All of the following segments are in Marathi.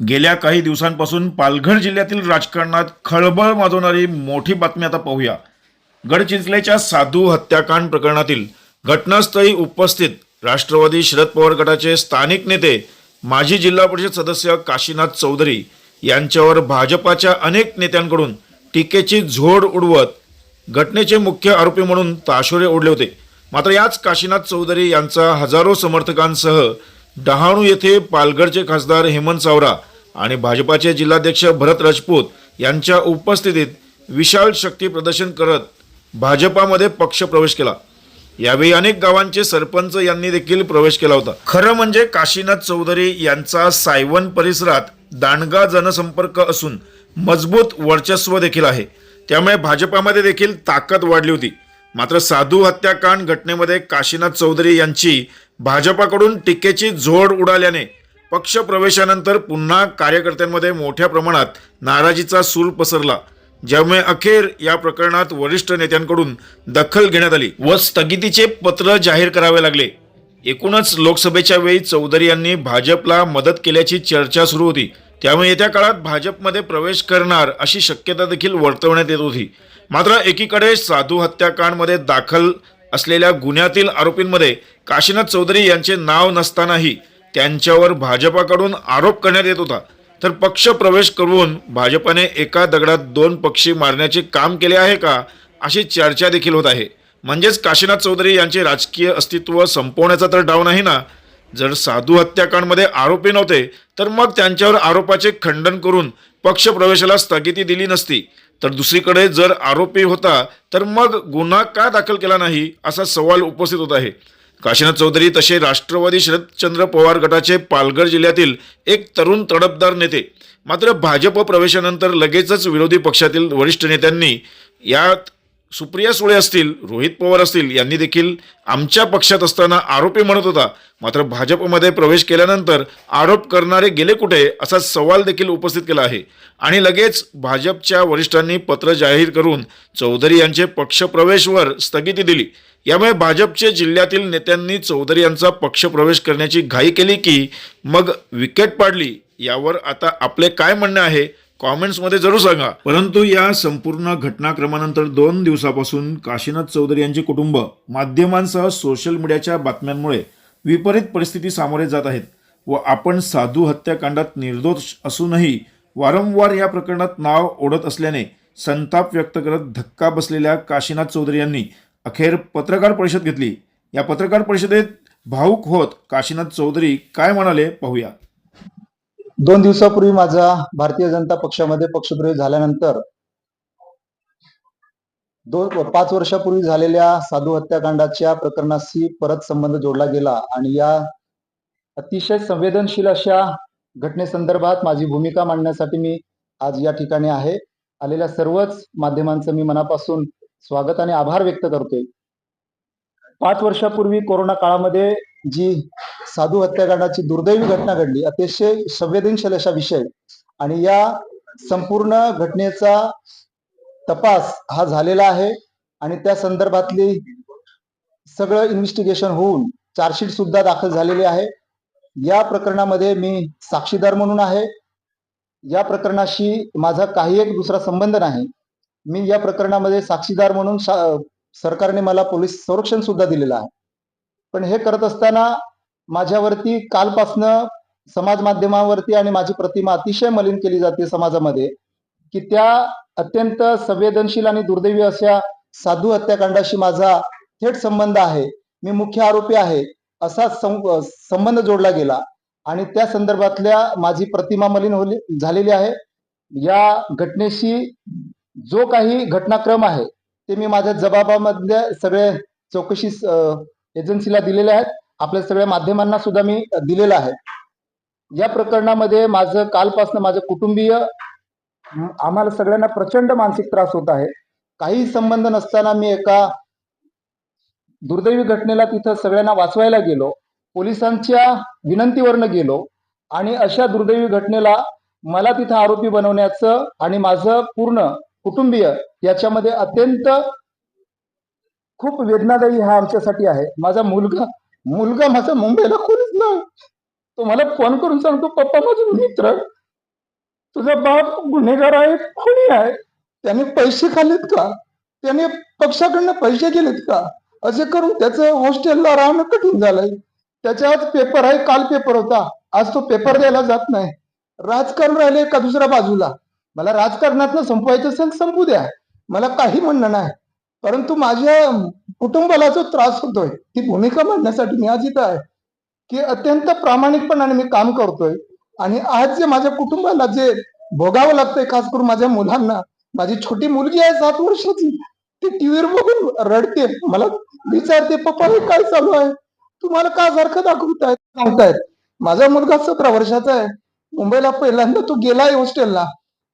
गेल्या काही दिवसांपासून पालघर जिल्ह्यातील राजकारणात खळबळ माजवणारी मोठी बातमी आता पाहूया. गडचिंचलेच्या साधू हत्याकांड प्रकरणातील घटनास्थळी उपस्थित राष्ट्रवादी शरद पवार गटाचे स्थानिक नेते माजी जिल्हा परिषद सदस्य काशीनाथ चौधरी यांच्यावर भाजपाच्या अनेक नेत्यांकडून टीकेची झोड उडवत घटनेचे मुख्य आरोपी म्हणून ताशोरे ओढले होते. मात्र याच काशीनाथ चौधरी यांचा हजारो समर्थकांसह डहाणू येथे पालघरचे खासदार हेमंत सावरा आणि भाजपाचे जिल्हाध्यक्ष भरत राजपूत यांच्या उपस्थितीत विशाल शक्ती प्रदर्शन करत भाजपामध्ये पक्ष प्रवेश केला. यावेळी अनेक गावांचे सरपंच यांनी देखील प्रवेश केला होता. खरं म्हणजे काशीनाथ चौधरी यांचा सायवन परिसरात दांडगा जनसंपर्क असून मजबूत वर्चस्व देखील आहे. त्यामुळे भाजपामध्ये देखील ताकद वाढली होती. मात्र साधू हत्याकांड घटनेमध्ये काशीनाथ चौधरी यांची भाजपाकडून टीकेची झोड उडाल्याने पक्ष प्रवेशानंतर पुन्हा कार्यकर्त्यांमध्ये मोठ्या प्रमाणात नाराजीचा सूर पसरला ज्यामुळे अखेर या प्रकरणात वरिष्ठ नेत्यांकडून दखल घेण्यात आली व स्थगितीचे पत्र जाहीर करावे लागले. एकूणच लोकसभेच्या वेळी चौधरी यांनी भाजपला मदत केल्याची चर्चा सुरू होती. त्यामुळे येत्या काळात भाजपमध्ये प्रवेश करणार अशी शक्यता देखील वर्तवण्यात येत होती. मात्र एकीकडे साधू हत्याकांडमध्ये दाखल असलेल्या गुन्ह्यातील आरोपींमध्ये काशीनाथ चौधरी यांचे नाव नसतानाही त्यांच्यावर भाजपाकडून आरोप करण्यात येत होता. तर पक्ष प्रवेश करून भाजपाने एका दगडात दोन पक्षी मारण्याचे काम केले आहे का अशी चर्चा देखील होत आहे. म्हणजेच काशीनाथ चौधरी यांचे राजकीय अस्तित्व संपवण्याचा तर डाव नाही ना? जर साधू हत्याकांडमध्ये आरोपी नव्हते तर मग त्यांच्यावर आरोपाचे खंडन करून पक्ष प्रवेशाला स्थगिती दिली नसती. तर दुसरीकडे जर आरोपी होता तर मग गुन्हा का दाखल केला नाही असा सवाल उपस्थित होत आहे. काशीनाथ चौधरी तसे राष्ट्रवादी शरदचंद्र पवार गटाचे पालघर जिल्ह्यातील एक तरुण तडफदार नेते. मात्र भाजप प्रवेशानंतर लगेचच विरोधी पक्षातील वरिष्ठ नेत्यांनी यात सुप्रिया सुळे असतील रोहित पवार असतील यांनी देखील आमच्या पक्षात असताना आरोपी म्हणत होता. मात्र भाजपमध्ये प्रवेश केल्यानंतर आरोप करणारे गेले कुठे असा सवाल देखील उपस्थित केला आहे. आणि लगेच भाजपच्या वरिष्ठांनी पत्र जाहीर करून चौधरी यांचे पक्षप्रवेशवर स्थगिती दिली. यामुळे भाजपचे जिल्ह्यातील नेत्यांनी चौधरी यांचा पक्षप्रवेश करण्याची घाई केली की मग विकेट पाडली यावर आता आपले काय म्हणणे आहे? कॉमेंट्समध्ये जरूर सांगा. परंतु या संपूर्ण घटनाक्रमानंतर दोन दिवसापासून काशीनाथ चौधरी यांचे कुटुंब माध्यमांसह सोशल मीडियाच्या बातम्यांमुळे विपरीत परिस्थिती सामोरे जात आहेत व आपण साधू हत्याकांडात निर्दोष असूनही वारंवार या प्रकरणात नाव ओढत असल्याने संताप व्यक्त करत धक्का बसलेल्या काशीनाथ चौधरी यांनी अखेर पत्रकार परिषद घेतली. या पत्रकार परिषदेत भाऊक होत काशीनाथ चौधरी काय म्हणाले पाहूया. दोन दिवसापूर्वी माझा भारतीय जनता पक्षामध्ये पक्षप्रवेश झाल्यानंतर दोन पाच वर्षापूर्वी झालेल्या साधू हत्याकांडाच्या प्रकरणाशी परत संबंध जोडला गेला आणि या अतिशय संवेदनशील अशा घटनेसंदर्भात माझी भूमिका मांडण्यासाठी मी आज या ठिकाणी आहे. आलेल्या सर्वच माध्यमांचं मी मनापासून स्वागत आणि आभार व्यक्त करतोय. पाच वर्षापूर्वी कोरोना काळामध्ये जी साधू हत्याकांडाची दुर्दैवी घटना घडली अतिशय संवेदनशील अशा विषय. आणि या संपूर्ण घटनेचा तपास हा झालेला आहे आणि त्या संदर्भातली सगळं इन्व्हेस्टिगेशन होऊन चार्जशीट सुद्धा दाखल झालेली आहे. या प्रकरणामध्ये मी साक्षीदार म्हणून आहे. या प्रकरणाशी माझा काही एक दुसरा संबंध नाही. मी या प्रकरणामध्ये साक्षीदार म्हणून शा- सरकारने मला पोलीस संरक्षण सुद्धा दिलेलं आहे. पण हे करत असताना माझ्यावरती कालपासनं समाज माध्यमावरती आणि माझी प्रतिमा अतिशय मलिन केली जाते समाजामध्ये की त्या अत्यंत संवेदनशील आणि दुर्दैवी अशा साधू हत्याकांडाशी माझा थेट संबंध आहे. मी मुख्य आरोपी आहे. असा सं- संबंध जोडला गेला. आणि त्या संदर्भातल्या माझी प्रतिमा मलिन होली झालेली आहे. या घटनेशी जो काही घटनाक्रम आहे ते मी माझ्या जबाबामधल्या सगळे चौकशी एजन्सीला दिलेल्या आहेत. आपल्या सगळ्या माध्यमांना सुद्धा मी दिलेलं आहे. या प्रकरणामध्ये माझं कालपासून माझं कुटुंबीय आम्हाला सगळ्यांना प्रचंड मानसिक त्रास होत आहे. काही संबंध नसताना मी एका दुर्दैवी घटनेला तिथं सगळ्यांना वाचवायला गेलो. पोलिसांच्या विनंतीवरनं गेलो आणि अशा दुर्दैवी घटनेला मला तिथं आरोपी बनवण्याचं आणि माझं पूर्ण कुटुंबीय याच्यामध्ये अत्यंत खूप वेदनादायी हा आमच्यासाठी आहे. माझा मुलगा मुलगा माझा मुंबईला कोणीच नाही. तो मला फोन करून सांगतो पप्पा माझा मित्र तुझा बाप गुन्हेगार आहे कोणी आहे. त्याने पैसे खाल्लेत का? त्याने पक्षाकडनं पैसे गेलेत का? असे करून त्याचं हॉस्टेलला राहणं कठीण झालंय. त्याच्या आज पेपर आहे काल पेपर होता. आज तो पेपर द्यायला जात नाही. राजकारण राहिले का दुसऱ्या बाजूला? मला राजकारणातलं संपवायचं असेल संपू द्या. मला काही म्हणणं नाही. परंतु माझ्या कुटुंबाला जो त्रास होतोय ती भूमिका मांडण्यासाठी मी आज इथं आहे की अत्यंत प्रामाणिकपणाने मी काम करतोय. आणि आज जे माझ्या कुटुंबाला जे भोगावं लागतंय खास करून माझ्या मुलांना माझी छोटी मुलगी आहे सात वर्षाची ती टीव्हीवर बघून रडते. मला विचारते पप्पा हे काय चालू आहे? तुम्हाला का सारखं दाखवतायत सांगतायत? माझा मुलगा सतरा वर्षाचा आहे. मुंबईला पहिल्यांदा तो गेलाय हॉस्टेलला.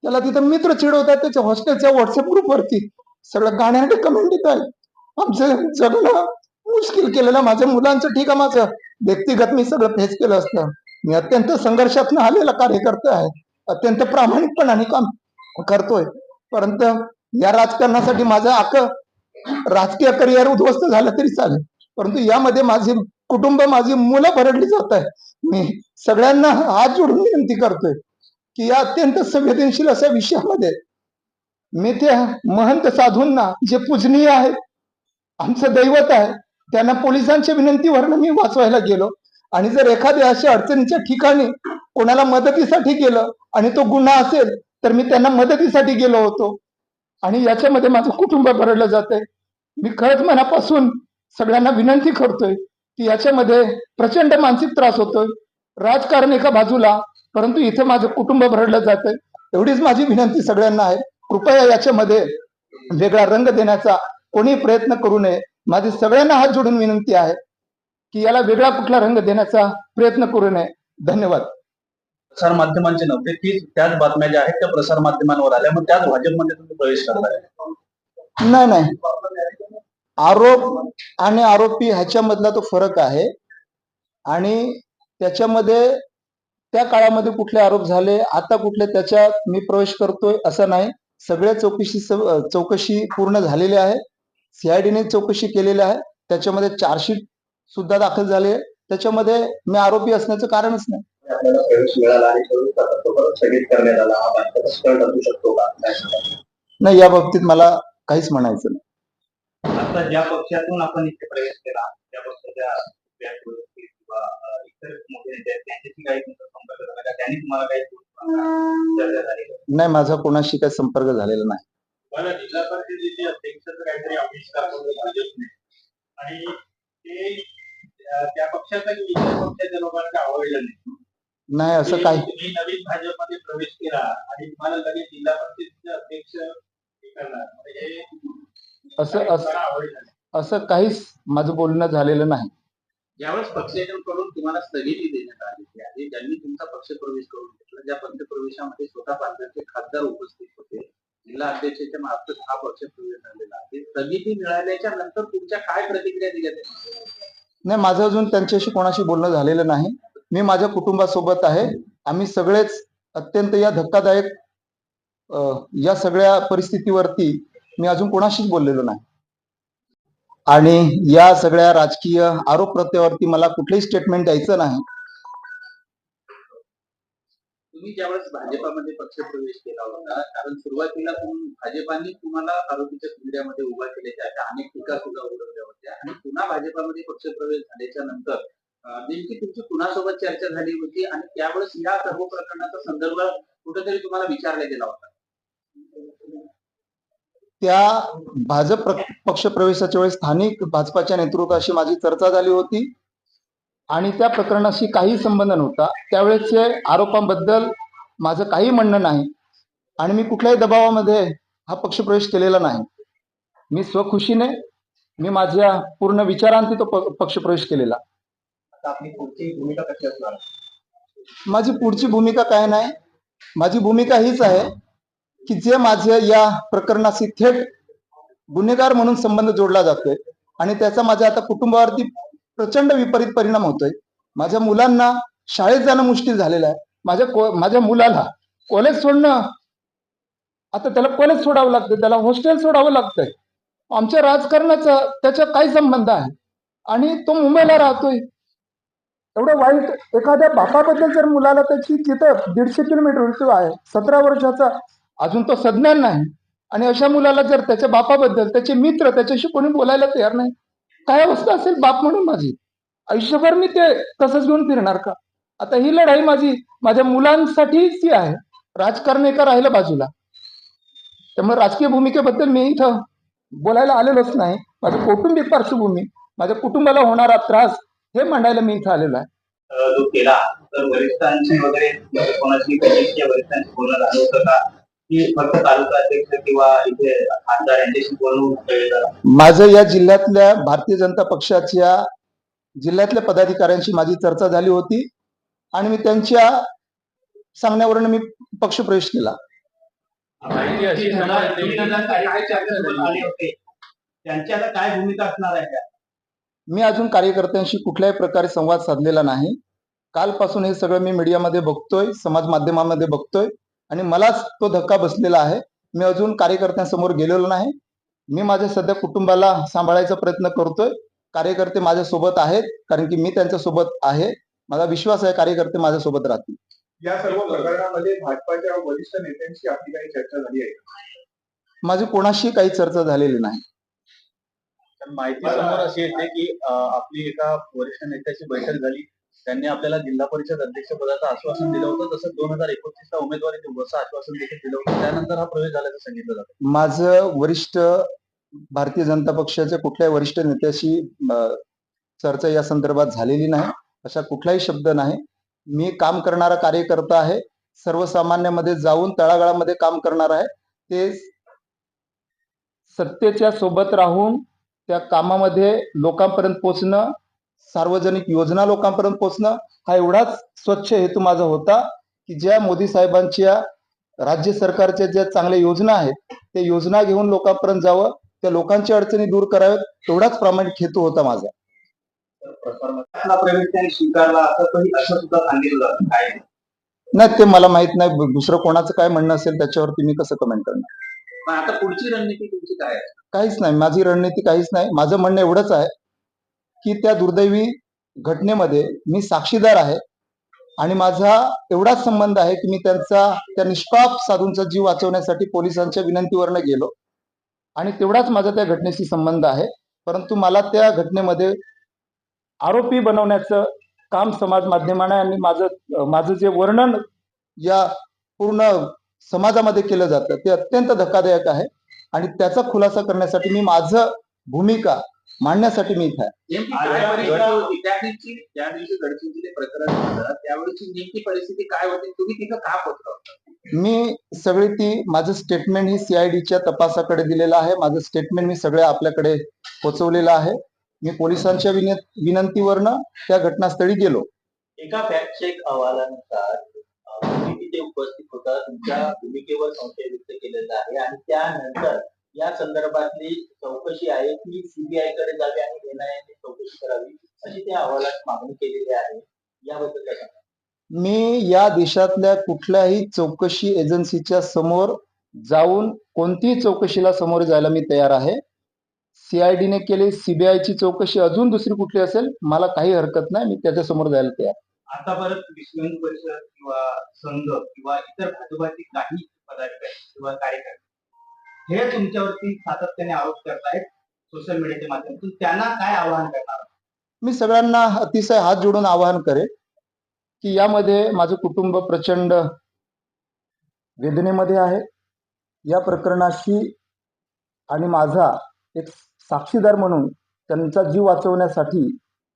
त्याला तिथं मित्र चिडवतात त्याच्या हॉस्टेलच्या व्हॉट्सअप ग्रुपवरती. सगळं गाण्यासाठी कमेंट येत आहेत. आमचं जगणं मुश्किल केलेलं माझ्या मुलांचं ठीक आहे. माझं व्यक्तिगत मी सगळं फेस केलं असतं. मी अत्यंत संघर्षातून आलेला कार्यकर्ता आहे. अत्यंत प्रामाणिकपणाने काम करतोय. परंतु या राजकारणासाठी माझं आक राजकीय करिअर उद्ध्वस्त झालं तरी चालेल. परंतु यामध्ये माझी कुटुंब माझी मुलं भरडली जात आहे मी सगळ्यांना हात जोडून विनंती करतोय की या अत्यंत संवेदनशील अशा विषयामध्ये मी त्या महंत साधूंना जे पूजनीय आहेत आमचं दैवत आहे त्यांना पोलिसांच्या विनंतीवरनं मी वाचवायला गेलो. आणि जर एखाद्या अशा अडचणीच्या ठिकाणी कोणाला मदतीसाठी गेलं आणि तो गुन्हा असेल तर मी त्यांना मदतीसाठी गेलो होतो. आणि याच्यामध्ये माझं कुटुंब भरडलं जातंय. मी खरंच मनापासून सगळ्यांना विनंती करतोय की याच्यामध्ये प्रचंड मानसिक त्रास होतोय. राजकारण एका बाजूला परंतु इथे माझं कुटुंब भरडलं जातंय. एवढीच माझी विनंती सगळ्यांना आहे. कृपया याच्यामध्ये वेगळा रंग देण्याचा कोणी प्रयत्न करू नये. माझी सगळ्यांना हात जोडून विनंती आहे की याला वेगळा कुठला रंग देण्याचा प्रयत्न करू नये. धन्यवाद. प्रसार माध्यमांचे नव्हते ती त्याच बातम्या ज्या आहेत त्या प्रसार माध्यमांवर आल्या. मग त्याच भाजपमध्ये तुम्ही प्रवेश करताय नाही नाही. आरोप आणि आरोपी ह्याच्यामधला तो फरक आहे. आणि त्याच्यामध्ये त्या काळामध्ये कुठले आरोप झाले आता कुठले त्याच्यात मी प्रवेश करतोय असं नाही. सगळ्या चौकशी चौकशी पूर्ण झालेली आहे. सीआयडीने चौकशी केलेली आहे. त्याच्यामध्ये चार्जशीट सुद्धा दाखल झाली आहे. त्याच्यामध्ये मी आरोपी असण्याचं कारणच नाही. नाही या बाबतीत मला काहीच म्हणायचं नाही. आता ज्या पक्षातून आपण इथे प्रवेश केला त्या पक्षाच्या किंवा इतर मोठे नेते आहेत, त्यांच्याशी काही तुमचा संपर्क झाला का? त्यांनी तुम्हाला काही नाही माझा कोणाशी काही संपर्क झालेला नाही. मला जिल्हा परिषदेचे अध्यक्षाचं काहीतरी आविष्कार भाजपने आणि ते त्या पक्षाचा की इतर पक्षाच्या लोकांना आवडलं नाही. नाही असं काही तुम्ही नवीन भाजपमध्ये प्रवेश केला आणि तुम्हाला लगेच जिल्हा परिषदेचे अध्यक्ष हे म्हणजे असं असं. असं काहीच माझं बोलणं झालेलं नाही. ज्यावेळेस पक्षाकडून तुम्हाला स्थगिती देण्यात आलेली आहे ज्यांनी तुमचा पक्ष प्रवेश करून घेतला ज्या पक्षप्रवेशामध्ये स्वतः पालघरचे खासदार उपस्थित होते जिल्हा अध्यक्षाच्या मार्फत हा पक्ष प्रवेश झालेला आहे. स्थगिती मिळाल्याच्या नंतर तुमच्या काय प्रतिक्रिया दिल्या नाही माझं अजून त्यांच्याशी कोणाशी बोलणं झालेलं नाही. मी माझ्या कुटुंबासोबत आहे. आम्ही सगळेच अत्यंत या धक्कादायक या सगळ्या परिस्थितीवरती मी अजून कोणाशीच बोललेलो नाही. आणि या सगळ्या राजकीय आरोप प्रत्यावरती मला कुठलंही स्टेटमेंट द्यायचं नाही. तुम्ही ज्यावेळेस भाजपामध्ये पक्ष प्रवेश केला होता कारण सुरुवातीला भाजपाने तुम्हाला आरोपीच्या केंद्रामध्ये उभा केल्याच्या अशा अनेक टीका सुद्धा उघडल्या होत्या. आणि पुन्हा भाजपामध्ये पक्ष प्रवेश झाल्याच्यानंतर नेमकी तुमची कुणासोबत चर्चा झाली होती? आणि त्यावेळेस या सर्व प्रकरणाचा संदर्भ कुठेतरी तुम्हाला विचारला गेला होता. त्या भाजप पक्ष प्रवेशाच्या वेळेस स्थानिक भाजपाच्या नेतृत्वाशी माझी चर्चा झाली होती. आणि त्या प्रकरणाशी काही संबंध नव्हता. त्यावेळेसच्या आरोपांबद्दल माझं काही म्हणणं नाही. आणि मी कुठल्याही दबावामध्ये हा पक्षप्रवेश केलेला नाही. मी स्वखुशीने मी माझ्या पूर्ण विचारांती तो प- पक्षप्रवेश केलेला. आता आपली पुढची भूमिका कशी असणार? माझी पुढची भूमिका काय नाही? माझी भूमिका हीच आहे की जे माझे या प्रकरणाशी थेट गुन्हेगार म्हणून संबंध जोडला जातोय आणि त्याचा माझ्या आता कुटुंबावरती प्रचंड विपरीत परिणाम होतोय. माझ्या मुलांना शाळेत जाणं मुश्किल झालेलं आहे. माझ्या माझ्या मुलाला कॉलेज सोडणं आता त्याला कॉलेज सोडावं लागतं त्याला हॉस्टेल सोडावं लागतंय. आमच्या राजकारणाचा त्याचा काय संबंध आहे. आणि तो मुंबईला राहतोय. एवढं वाईट एखाद्या बापाबद्दल जर मुलाला त्याची तिथं दीडशे किलोमीटर आहे सतरा वर्षाचा अजून तो सज्ञान नाही. आणि अशा मुलाला जर त्याच्या बापाबद्दल त्याचे मित्र त्याच्याशी कोणी बोलायला तयार नाही काय अवस्था असेल बाप म्हणून माझी? आयुष्यभर मी ते तसंच घेऊन फिरणार का? आता ही लढाई माझी माझ्या मुलांसाठीच ती आहे. राजकारण एका राहिलं बाजूला. त्यामुळे राजकीय भूमिकेबद्दल मी इथं बोलायला आलेलोच नाही. माझं कौटुंबिक पार्श्वभूमी माझ्या कुटुंबाला होणारा त्रास हे मांडायला मी इथं आलेलो आहे. केला तर वरिष्ठांची वगैरे म्हणजे कोणाची वरिष्ठांशी बोलणं झालं होतं का? की फक्त तालुका अध्यक्ष किंवा इथे खासदार यांच्याशी बोलून केलं? माझं या जिल्ह्यातल्या भारतीय जनता पक्षाच्या जिल्ह्यातल्या पदाधिकाऱ्यांशी माझी चर्चा झाली होती आणि मी त्यांच्या सांगण्यावरून मी केला. होणार, तीन हजार काय भूमिका असणार आहे? त्या? मी अजून कार्यकर्त्यांशी कुठल्याही प्रकारे संवाद साधलेला नाही. कालपासून हे सगळं मी मीडियामध्ये बघतोय समाज माध्यमामध्ये बघतोय. आणि मलाच तो धक्का बसलेला आहे. मी अजून कार्यकर्त्यांसमोर गेलेलो नाही. मी माझ्या सध्या कुटुंबाला सांभाळायचा प्रयत्न करतोय. कार्यकर्ते माझ्या सोबत आहेत कारण की मी त्यांच्यासोबत आहे. माझा विश्वास आहे कार्यकर्ते माझ्या सोबत राहतील. या सर्व प्रकरणामध्ये भाजपाच्या वरिष्ठ नेत्यांशी आपली काही चर्चा झाली आहे? माझी कोणाशी काही चर्चा झालेली नाही. तर माहिती समोर अशी येते की आपली एका वरिष्ठ नेत्याची बैठक झाली. त्यांनी आपल्याला जिल्हा परिषद अध्यक्ष पदाचं आश्वासन दिलं होतं. तसंच दोन हजार एकोणतीस ला उमेदवारी देऊ असं आश्वासन देखील दिलं होतं. त्यानंतर हा प्रवेश झाल्याचं सांगितलं जातं. माझं वरिष्ठ भारतीय जनता पक्षाच्या कुठल्याही वरिष्ठ नेत्याशी चर्चा या संदर्भात झालेली नाही. अशा कुठलाही शब्द नाही. मी काम करणारा कार्यकर्ता आहे. सर्वसामान्यामध्ये जाऊन तळागाळामध्ये काम करणार आहे. ते सत्तेच्या सोबत राहून त्या कामामध्ये लोकांपर्यंत पोचणं सार्वजनिक योजना लोकांपर्यंत पोचणं हा एवढाच स्वच्छ हेतू माझा होता की ज्या मोदी साहेबांच्या राज्य सरकारच्या ज्या चांगल्या योजना आहेत त्या योजना घेऊन लोकांपर्यंत जावं त्या लोकांच्या अडचणी दूर कराव्यात एवढाच प्रामाणिक हेतू होता माझा. नाही ते मला माहीत नाही. दुसरं कोणाचं काय म्हणणं असेल त्याच्यावरती मी कसं कमेंट करणार? आता पुढची रणनीती तुमची काय काहीच नाही. माझी रणनीती काहीच नाही. माझं म्हणणं एवढंच आहे की त्या दुर्दैवी घटनेमध्ये मी साक्षीदार आहे. आणि माझा एवढाच संबंध आहे की मी त्यांचा त्या निष्पाप साधूंचा जीव वाचवण्यासाठी पोलिसांच्या विनंतीवरनं गेलो. आणि तेवढाच माझा त्या घटनेशी संबंध आहे. परंतु मला त्या घटनेमध्ये आरोपी बनवण्याचं काम समाज माध्यमाने आणि माझं माझं जे वर्णन या पूर्ण समाजामध्ये केलं जातं ते अत्यंत धक्कादायक आहे. आणि त्याचा खुलासा करण्यासाठी मी माझं भूमिका मांडण्यासाठी मी इथं त्या दिवशी प्रकरण झालं त्यावेळेची नेमकी परिस्थिती काय होती? तुम्ही तिथं का पोहोचला होता? मी सगळी ती माझं स्टेटमेंट ही सीआयडीच्या तपासाकडे दिलेलं आहे. माझं स्टेटमेंट मी सगळं आपल्याकडे पोहोचवलेलं आहे. मी पोलिसांच्या विन विनंतीवरनं त्या घटनास्थळी गेलो. एका फॅक्ट चेक अहवालानुसार अं, तुम्ही तिथे उपस्थित होता. तुमच्या भूमिकेवर संशय व्यक्त केलेला आहे. आणि त्यानंतर या संदर्भातली चौकशी आहे ती सीबीआयकडे जावी आणि एनआयए चौकशी करावी अशी त्या अहवालात मागणी केलेली आहे. याबद्दल काय? मी या देशातल्या कुठल्याही चौकशी एजन्सीच्या समोर जाऊन कोणतीही चौकशीला समोर जायला मी तयार आहे. सीआयडीने केली सीबीआयची चौकशी अजून दुसरी कुठली असेल मला काही हरकत नाही मी त्याच्यासमोर जायला तयार. आता परत विश्व परिषद किंवा संघ किंवा इतर भाजपाचे काही पदाधिकारी किंवा कार्यकर्ते हे तुमच्यावरती सातत्याने आरोप करतायत सोशल मीडियाच्या माध्यमातून. त्यांना काय आवाहन करणार? मी सगळ्यांना अतिशय हात जोडून आवाहन करेन की यामध्ये माझं कुटुंब प्रचंड वेदनेमध्ये आहे. या प्रकरणाशी आणि माझा एक साक्षीदार म्हणून त्यांचा जीव वाचवण्यासाठी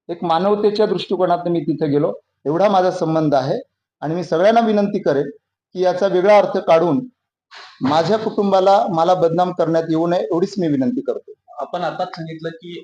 एक मानवतेच्या दृष्टिकोनातून मी तिथे गेलो. एवढा माझा संबंध आहे आणि मी सगळ्यांना विनंती करेन की याचा वेगळा अर्थ काढून माझ्या कुटुंबाला मला बदनाम करण्यात येऊ नये एवढीच मी विनंती करतो. आपण आता सांगितलं की